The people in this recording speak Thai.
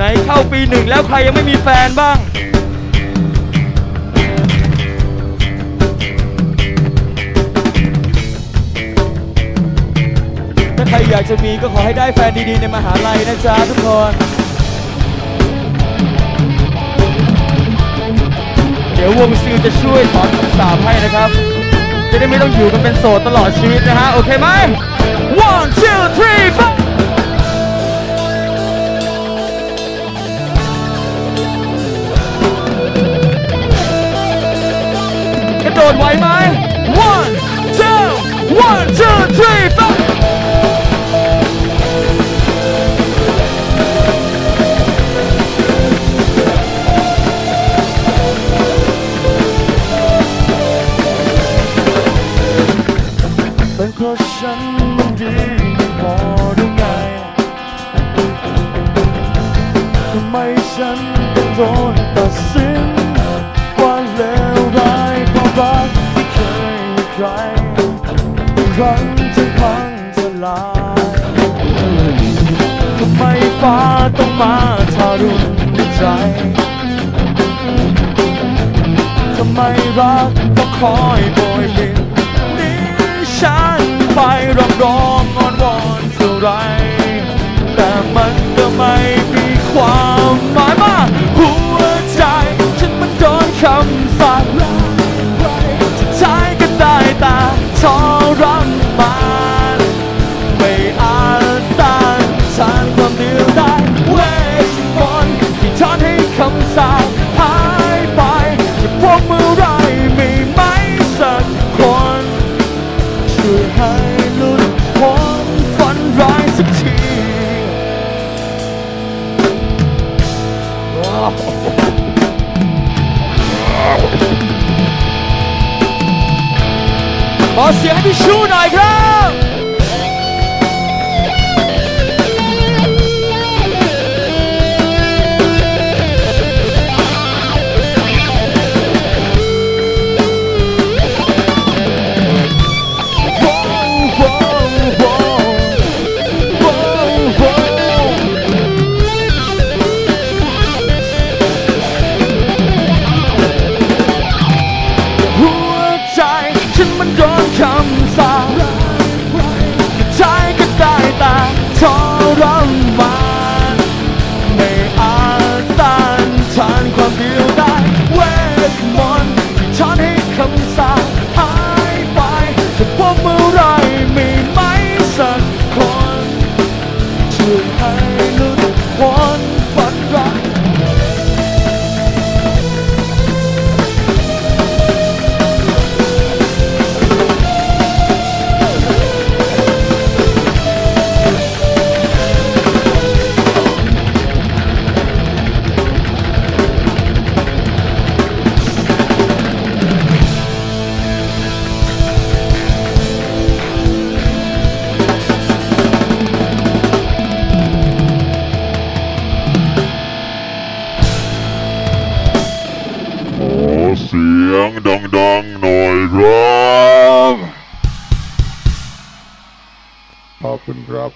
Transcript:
ไหนเข้าปีหนึ่งแล้วใครยังไม่มีแฟนบ้าง ถ้าใครอยากจะมีก็ขอให้ได้แฟนดีๆในมหาลัยนะจ๊ะทุกคน เดี๋ยววงซิลจะช่วยถอนคำสาปให้นะครับ จะได้ไม่ต้องอยู่กันเป็นโสดตลอดชีวิตนะฮะ โอเคไหม one ดดไหวไหม one two one two three four เป็นเพราะฉัน ครั้งจะพังทลายทำไมฟ้าต้องมาทารุณใจ ทำไมรักต้องคอยโบยบินนี่ฉันไปร้องร้องอ้อนวอนเท่าไร แต่มันก็ไม่ ไม่อาจต้านทานความเดียวได้ายเวทมนต์ที่ทอนให้คำสาปหายไปจะพบเมื่อไรมีไหมสักคนช่วยให้หลุดพ้นฝันร้ายสักทีขอเสียงให้พี่ชูหน่อยครับ เสียงดังๆหน่อยครับ ขอบคุณครับ